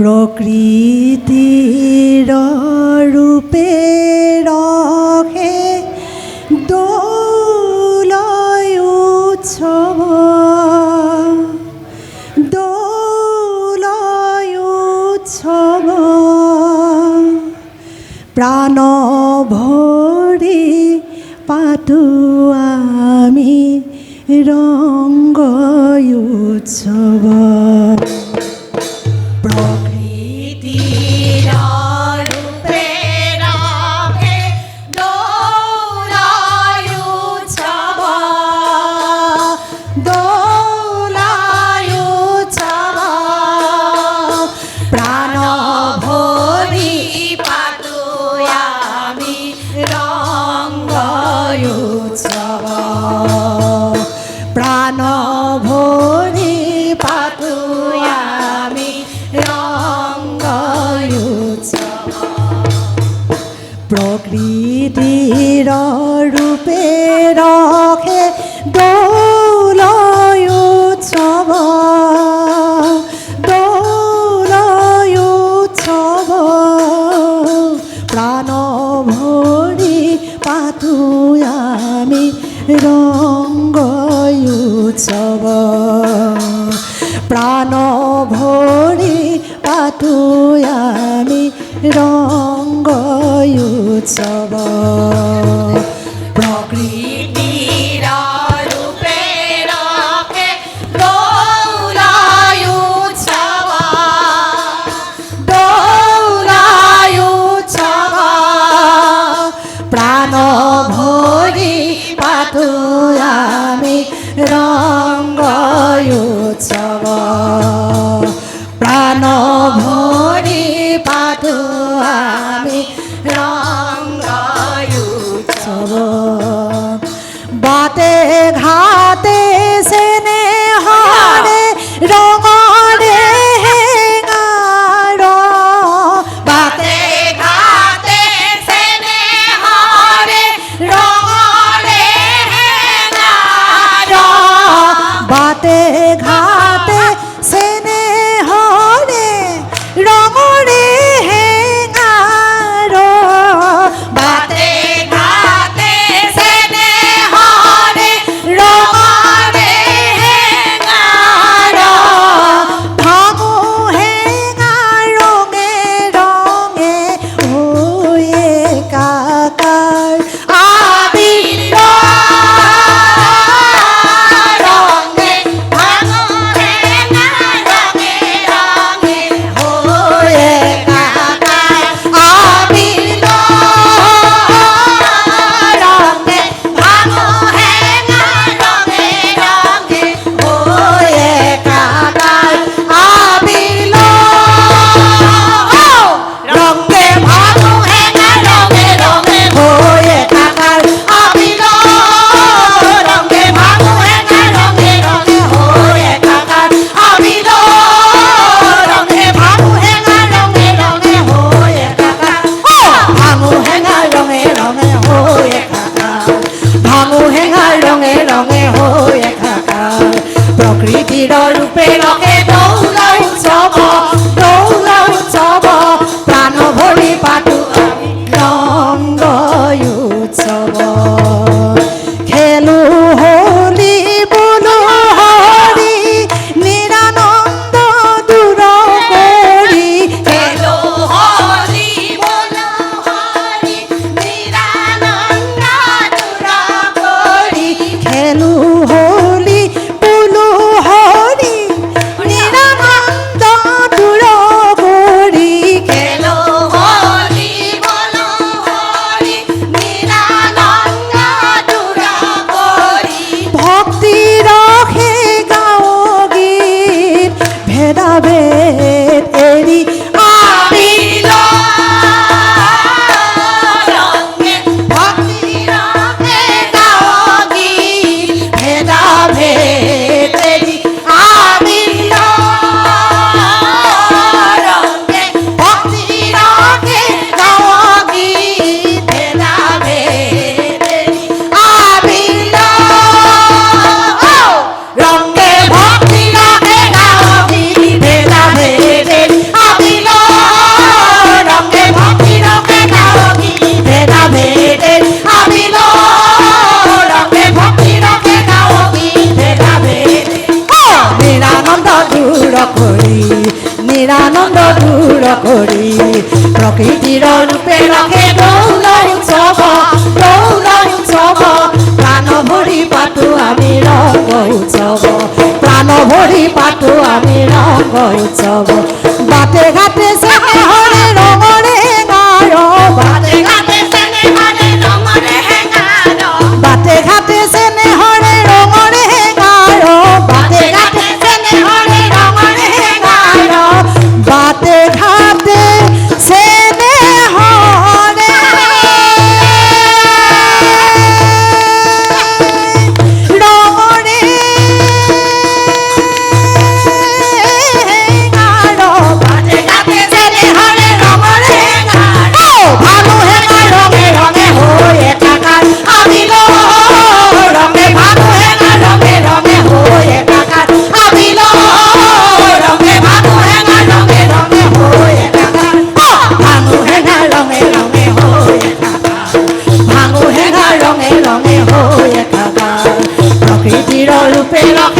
প্রকৃতির রূপে রহে দোলয় উৎসব। দোলয় উৎসব। প্রাণ ভরে পাতু আমি রঙ্গ উৎসব। রঙ্গয়ুৎসব প্রাণ ভরি পাতুয়ামি উৎসব। কৰি প্রকৃতির রূপে ৰখে দৌল উৎসব দৌল উৎসব। প্রাণ ভরি পাতু আমি রঙ উৎসব। প্রাণ ভরি পাতু আমি রঙ উৎসব। বাতে ঘাটে 可以了。